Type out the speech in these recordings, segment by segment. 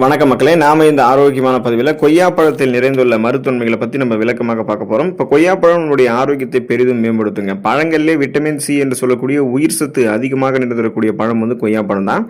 வணக்க மக்களே நாம இந்த ஆரோக்கியமான பதிவில் கொய்யாப்பழத்தில் நிறைந்துள்ள மருத்துவன்மைகளை பற்றி நம்ம விளக்கமாக பார்க்க போகிறோம் இப்போ கொய்யாப்பழம் நம்முடைய ஆரோக்கியத்தை பெரிதும் மேம்படுத்துங்க. பழங்களிலே விட்டமின் சி என்று சொல்லக்கூடிய உயிர் சத்து அதிகமாக நிறைந்திருக்கக்கூடிய பழம் வந்து கொய்யாப்பழம் தான்.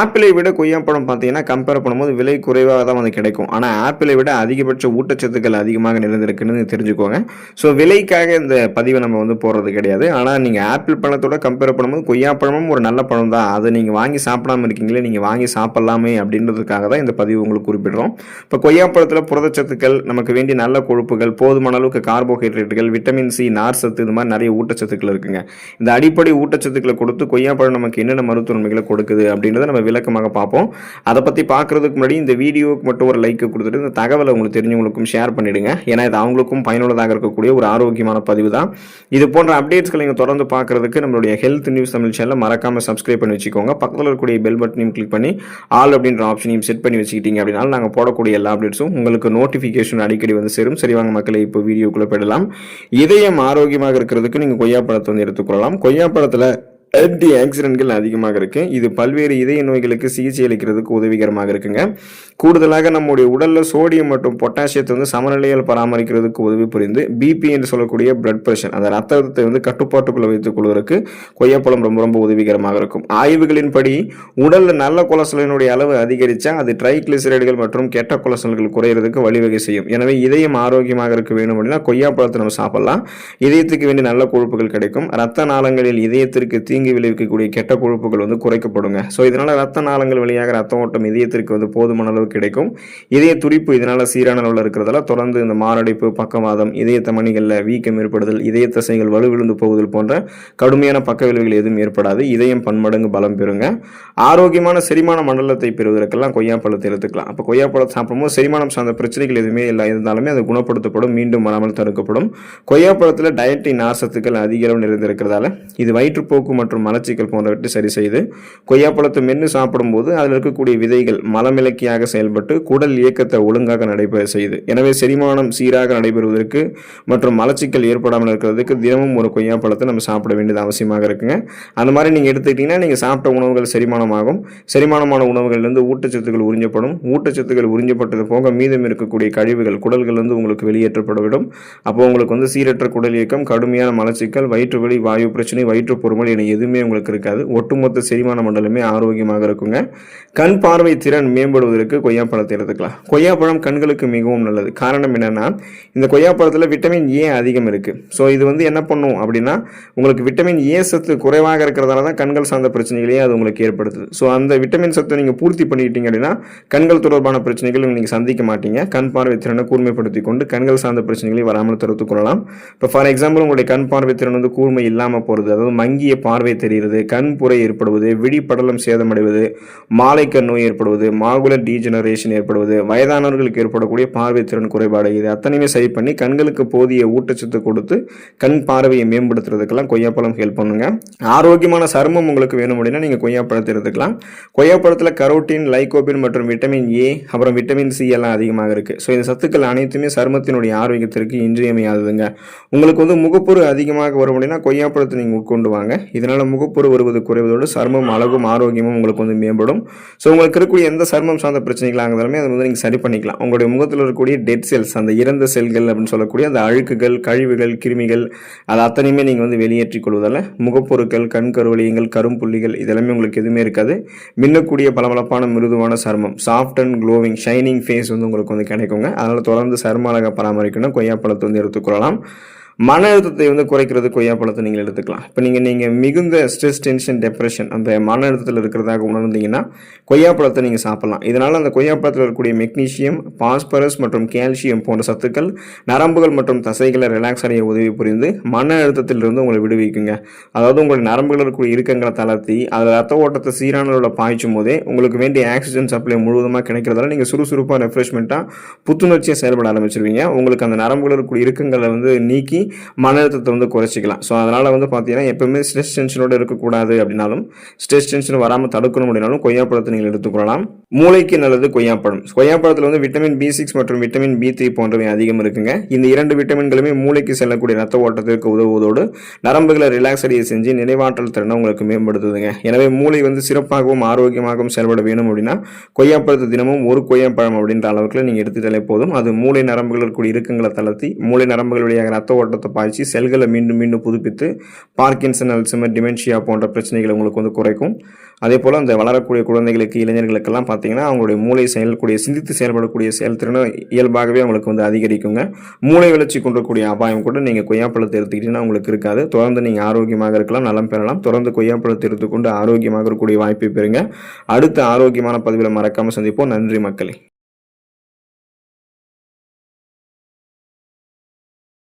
ஆப்பிளை விட கொய்யாப்பழம் பார்த்தீங்கன்னா கம்பேர் பண்ணும்போது விலை குறைவாக தான் வந்து கிடைக்கும். ஆனால் ஆப்பிளை விட அதிகபட்ச ஊட்டச்சத்துக்கள் அதிகமாக நிறைந்திருக்குன்னு தெரிஞ்சுக்கோங்க. ஸோ விலைக்காக இந்த பதிவை நம்ம வந்து போடுறது கிடையாது. ஆனால் நீங்கள் ஆப்பிள் பழத்தோட கம்பேர் பண்ணும்போது கொய்யாப்பழமும் ஒரு நல்ல பழம் தான். அதை நீங்கள் வாங்கி சாப்பிடாம இருக்கீங்களே நீங்கள் வாங்கி சாப்பிடலாமே அப்படின்றதுக்காக தான் இந்த பதிவு உங்களுக்கு குறிப்பிடுறோம். இப்போ கொய்யாப்பழத்தில் புரதச்சத்துக்கள் நமக்கு வேண்டிய நல்ல கொழுப்புகள் போதுமான அளவுக்கு கார்போஹைட்ரேட்டுகள் விட்டமின் சி நார் சத்து இது மாதிரி நிறைய ஊட்டச்சத்துக்கள் இருக்குங்க. இந்த அடிப்படை ஊட்டச்சத்துக்களை கொடுத்து கொய்யாப்பழம் நமக்கு என்னென்ன மருத்துவன்மைகளை கொடுக்குது அப்படின்றத நம்ம விளக்கமாக பார்ப்போம். அதை பற்றி பார்க்குறதுக்கு முன்னாடி இந்த வீடியோவுக்கு மட்டும் ஒரு லைக் கொடுத்துட்டு இந்த தகவலை உங்களுக்கு தெரிஞ்சவங்களுக்கும் ஷேர் பண்ணிடுங்க. ஏன்னா இது அவங்களுக்கும் பயனுள்ளதாக இருக்கக்கூடிய ஒரு ஆரோக்கியமான பதிவு தான். இது போன்ற அப்டேட்ஸ்களை நீங்கள் தொடர்ந்து பார்க்குறதுக்கு நம்மளுடைய ஹெல்த் நியூஸ் தமிழ் சேனலை மறக்காமல் சப்ஸ்கிரைப் பண்ணி வச்சுக்கோங்க. பக்கத்தில் இருக்கக்கூடிய பெல் பட்டனையும் கிளிக் பண்ணி ஆல் அப்படின்ற ஆப்ஷனையும் செட் பண்ணி வச்சுக்கிட்டீங்க அப்படின்னா நாங்கள் போடக்கூடிய எல்லா அப்டேட்ஸும் உங்களுக்கு நோட்டிஃபிகேஷன் அடிக்கடி வந்து சேரும். சரி வாங்க மக்களை இப்போ வீடியோக்குள்ளே போயிடலாம். இதயம் ஆரோக்கியமாக இருக்கிறதுக்கு நீங்கள் கொய்யாப்பழத்தை வந்து எடுத்துக்கொள்ளலாம் கொய்யாப்பழத்தில் ஆன்டி ஆக்சிடென்ட்கள் அதிகமாக இருக்கு. இது பல்வேறு இதய நோய்களுக்கு சிகிச்சை அளிக்கிறதுக்கு உதவிகரமாக இருக்குங்க. கூடுதலாக நம்முடைய உடலில் சோடியம் மற்றும் பொட்டாசியத்தை வந்து சமநிலையில் பராமரிக்கிறதுக்கு உதவி புரிந்து பிபி என்று சொல்லக்கூடிய பிளட் பிரஷர் அந்த ரத்தத்தை வந்து கட்டுப்பாட்டுக்குள்ள வைத்துக் கொள்வதற்கு கொய்யாப்பழம் ரொம்ப ரொம்ப உதவிகரமாக இருக்கும். ஆய்வுகளின்படி உடலில் நல்ல கொலஸ்ட்ராலினுடைய அளவு அதிகரித்தா அது ட்ரைக்ளிசரைடுகள் மற்றும் கெட்ட கொலஸ்ட்ரால்கள் குறையிறதுக்கு வழிவகை செய்யும். எனவே இதயம் ஆரோக்கியமாக இருக்க வேணும் அப்படின்னா கொய்யாப்பழத்தை நம்ம சாப்பிடலாம். இதயத்துக்கு வேண்டிய நல்ல கொழுப்புகள் கிடைக்கும். ரத்த நாளங்களில் இதயத்திற்கு தீங்கு விளைவிக்கக்கூடிய கெட்ட கொழுப்புகள் வந்து குறைக்கப்படுங்க. ஸோ இதனால் ரத்த நாளங்கள் வழியாக ரத்த ஓட்டம் இதயத்திற்கு வந்து போதுமான அளவு கிடைக்கும். இதய துடிப்பு இதனால் சீரான அளவில் இருக்கிறதால தொடர்ந்து இந்த மாரடைப்பு பக்கவாதம் இதய தமணிகளில் வீக்கம் ஏற்படுதல் இதய தசைகள் வலுவிழுந்து போகுதல் போன்ற கடுமையான பக்க விளைவுகள் எதுவும் ஏற்படாது. இதயம் பன்மடங்கு பலம் பெறுங்க. ஆரோக்கியமான செரிமான மண்டலத்தை பெறுவதற்கெல்லாம் கொய்யாப்பழத்தை எடுத்துக்கலாம். அப்போ கொய்யாப்பழத்தை சாப்பிடும்போது செரிமானம் சார்ந்த பிரச்சனைகள் எதுவுமே இல்லை இருந்தாலுமே அது குணப்படுத்தப்படும் மீண்டும் வராமல் தடுக்கப்படும். கொய்யாப்பழத்தில் டயட்டின் நார்சத்துக்கள் அதிக அளவு நிறைந்திருக்கிறதால இது வயிற்றுப்போக்கு மற்றும் மற்றும் மலச்சிக்கல் போன்றவற்றை சரி செய்து கொய்யாப்பழத்தை மென்று சாப்பிடும்போது அதில் இருக்கக்கூடிய விதைகள் மலமிளக்கியாக செயல்பட்டு குடல் இயக்கத்தை ஒழுங்காக நடைபெற செய்யுது எனவே செரிமானம் சீராக நடைபெறுவதற்கு மற்றும் மலச்சிக்கல் ஏற்படாமல் இருக்கிறதுக்கு தினமும் ஒரு கொய்யாப்பழத்தை நம்ம சாப்பிட வேண்டியது அவசியமாக இருக்குங்க. அந்த மாதிரி நீங்கள் எடுத்துக்கிட்டிங்கன்னா நீங்கள் சாப்பிட்ட உணவுகள் செரிமானமாகும். செரிமானமான உணவுகள்லேருந்து ஊட்டச்சத்துக்கள் உறிஞ்சப்படும். ஊட்டச்சத்துக்கள் உறிஞ்சப்பட்டது போக மீதம் இருக்கக்கூடிய கழிவுகள் குடல்கள்லேருந்து உங்களுக்கு வெளியேற்றப்படவிடும். அப்போ உங்களுக்கு வந்து சீரற்ற குடல் இயக்கம் கடுமையான மலச்சிக்கல் வயிற்றுவலி வாயு பிரச்சனை வயிற்று பொறுமல் என எதுவுமே உங்களுக்கு இருக்காது. ஒட்டுமொத்த செரிமான மண்டலமே ஆரோக்கியமாக இருக்குங்க. கண் பார்வை திறன் மேம்படுவதற்கு கொய்யாப்பழத்தை எடுத்துக்கலாம். கொய்யாப்பழம் கண்களுக்கு மிகவும் நல்லது. காரணம் என்னென்னா இந்த கொய்யாப்பழத்தில் விட்டமின் ஏ அதிகம் இருக்குது ஸோ இது வந்து என்ன பண்ணும் அப்படின்னா உங்களுக்கு விட்டமின் ஏ சத்து குறைவாக இருக்கிறதால தான் கண்கள் சார்ந்த பிரச்சனைகளையே அது உங்களுக்கு ஏற்படுத்துது. ஸோ அந்த விட்டமின் சத்தை நீங்கள் பூர்த்தி பண்ணிக்கிட்டீங்க அப்படின்னா கண்கள் தொடர்பான பிரச்சனைகள் நீங்கள் சந்திக்க மாட்டீங்க. கண் பார்வை திறனை கூர்மைப்படுத்தி கொண்டு கண்கள் சார்ந்த பிரச்சனைகளை வராமல் தடுத்துக் கொள்ளலாம். இப்போ ஃபார் எக்ஸாம்பிள் உங்களுடைய கண் பார்வை திறன் வந்து கூர்மை இல்லாமல் போகிறது அதாவது மங்கிய பார்வை தெரிகிறது கண் புரை ஏற்படுவது விழிப்படலம் சேதமடைவது மாலைக்கண் நோய் ஏற்படுவது மாகுலர் டீஜெனரேஷன் ஏற்படுவது வயதானவர்களுக்கு ஏற்படக்கூடிய பார்வை திறன் குறைபாடு. இது அத்தனையுமே சரி பண்ணி கண்களுக்கு போதிய ஊட்டச்சத்து கொடுத்து கண் பார்வையை மேம்படுத்துறதுக்கெல்லாம் கொய்யாப்பழம் ஹெல்ப் பண்ணுங்க. ஆரோக்கியமான சருமம் உங்களுக்கு வேணும் அப்படின்னா நீங்கள் கொய்யாப்பழத்தை எடுத்துக்கலாம் கொய்யாப்பழத்தில் கரோட்டின் லைகோபின் மற்றும் விட்டமின் ஏ அப்புறம் விட்டமின் சி எல்லாம் அதிகமாக இருக்குது ஸோ இந்த சத்துக்கள் அனைத்துமே சருமத்தினுடைய ஆரோக்கியத்திற்கு இன்றியமையாததுங்க. உங்களுக்கு வந்து முகப்பொரு அதிகமாக வரும் அப்படின்னா கொய்யாப்பழத்தை நீங்கள் உட்கொண்டு வாங்க. இதனால் முகப்பொரு வருவது குறைவதோடு சர்மம் அழகும் ஆரோக்கியமும் உங்களுக்கு வந்து மேம்படும். ஸோ உங்களுக்கு இருக்கக்கூடிய எந்த சருமம் சார்ந்த பிரச்சனைகளாக இருந்தாலுமே அதை வந்து நீங்கள் சரி பண்ணிக்கலாம். உங்களுடைய முகத்தில் இருக்கக்கூடிய டெட் செல்ஸ் அந்த இறந்த செல்கள் அப்படின்னு சொல்லக்கூடிய அந்த அழுக்குகள் கழிவுகள் கிருமிகள் அது அத்தனையுமே நீங்கள் வந்து வெளியேற்றிக் கொள்வதால் முகப்பொருட்கள் கண் கருவலியங்கள் கரும்புள்ளிகள் இதெல்லாமே உங்களுக்கு எதுவுமே இருக்காது. மின்னக்கூடிய பளபளப்பான மிருதுவான சருமம் soft and glowing shining face வந்து உங்களுக்கு வந்து கிடைக்குங்க. அதனால் தொடர்ந்து சரும அழகை பராமரிக்கணும். கொய்யாப்பழத்தை வந்து எடுத்துக்கொள்ளலாம் மன அழுத்தத்தை வந்து குறைக்கிறது கொய்யாப்பழத்தை நீங்கள் எடுத்துக்கலாம். இப்போ நீங்கள் நீங்கள் மிகுந்த ஸ்ட்ரெஸ் டென்ஷன் டெப்ரெஷன் அந்த மன அழுத்தத்தில் இருக்கிறதாக உணர்ந்தீங்கன்னா கொய்யாப்பழத்தை நீங்கள் சாப்பிட்லாம். இதனால் அந்த கொய்யாப்பழத்தில் இருக்கக்கூடிய மெக்னீஷியம் பாஸ்பரஸ் மற்றும் கால்சியம் போன்ற சத்துக்கள் நரம்புகள் மற்றும் தசைகளை ரிலாக்ஸ் அடைய உதவி புரிந்து மன அழுத்தத்திலிருந்து உங்களை விடுவிக்குங்க. அதாவது உங்களுடைய நரம்புகள் இருக்கக்கூடிய இறுக்கங்களை தளர்த்தி அதில் ரத்த ஓட்டத்தை சீரான அளவில் பாய்ச்சும் போதே உங்களுக்கு வேண்டிய ஆக்சிஜன் சப்ளை முழுவதுமாக கிடைக்கிறதால நீங்கள் சுறுசுறுப்பாக ரெஃப்ரெஷ்மெண்ட்டாக புத்துணர்ச்சியாக செயல்பட ஆரம்பிச்சிருவீங்க. உங்களுக்கு அந்த நரம்புகள் இருக்கக்கூடிய இறுக்கங்களை வந்து நீக்கி மன அழுத்தத்தை வந்து குறைச்சிக்கலாம். ஸோ அதனால் வந்து பார்த்தீங்கன்னா எப்பவுமே ஸ்ட்ரெஸ் டென்ஷனோடு இருக்கக்கூடாது அப்படின்னாலும் ஸ்ட்ரெஸ் டென்ஷன் வராமல் தடுக்கணும் அப்படின்னாலும் கொய்யாப்பழத்தை நீங்கள் எடுத்துக்கொள்ளலாம் மூளைக்கு நல்லது கொய்யாப்பழம். கொய்யாப்பழத்தில் வந்து விட்டமின் பி சிக்ஸ் மற்றும் விட்டமின் பி த்ரீ போன்றவை அதிகம் இருக்குங்க. இந்த இரண்டு விட்டமின்களுமே மூளைக்கு செல்லக்கூடிய ரத்த ஓட்டத்திற்கு உதவுவதோடு நரம்புகளை ரிலாக்ஸ் அடைய செஞ்சு நினைவாற்றல் திறனை உங்களுக்கு மேம்படுத்துதுங்க. எனவே மூளை வந்து சிறப்பாகவும் ஆரோக்கியமாகவும் செயல்பட வேணும் அப்படின்னா கொய்யாப்பழத்தை தினமும் ஒரு கொய்யாப்பழம் அப்படின்ற அளவுக்கு நீங்கள் எடுத்துட்டாலே போதும். அது மூளை நரம்புகள் இருக்கக்கூடிய இறுக்கங்களை தளர்த்தி மூளை நரம்புகள் வழியாக ரத்த ஓட்டத்தை பாய்ச்சி செல்களை மீண்டும் மீண்டும் புதுப்பித்து பார்க்கின்சன் அல்சமர் டிமென்ஷியா போன்ற பிரச்சனைகளை உங்களுக்கு வந்து குறைக்கும். அதே போல் அந்த வளரக்கூடிய குழந்தைகளுக்கு இளைஞர்களுக்கெல்லாம் பார்த்தீங்கன்னா அவங்களுடைய மூளை செயல்கூடிய சிந்தித்து செயல்படக்கூடிய செயல்திறனை இயல்பாகவே அவங்களுக்கு வந்து அதிகரிக்குங்க. மூளை வளர்ச்சி கொண்டக்கூடிய அபாயம் கூட நீங்கள் கொய்யாப்பழத்தை எடுத்துக்கிட்டீங்கன்னா உங்களுக்கு இருக்காது. தொடர்ந்து நீங்கள் ஆரோக்கியமாக இருக்கலாம் நலம் பெறலாம். தொடர்ந்து கொய்யாப்பழத்தை எடுத்துக்கொண்டு ஆரோக்கியமாக இருக்கக்கூடிய வாய்ப்பை பெறுங்க. அடுத்த ஆரோக்கியமான பதிவில் மறக்காமல் சந்திப்போம். நன்றி மக்களே.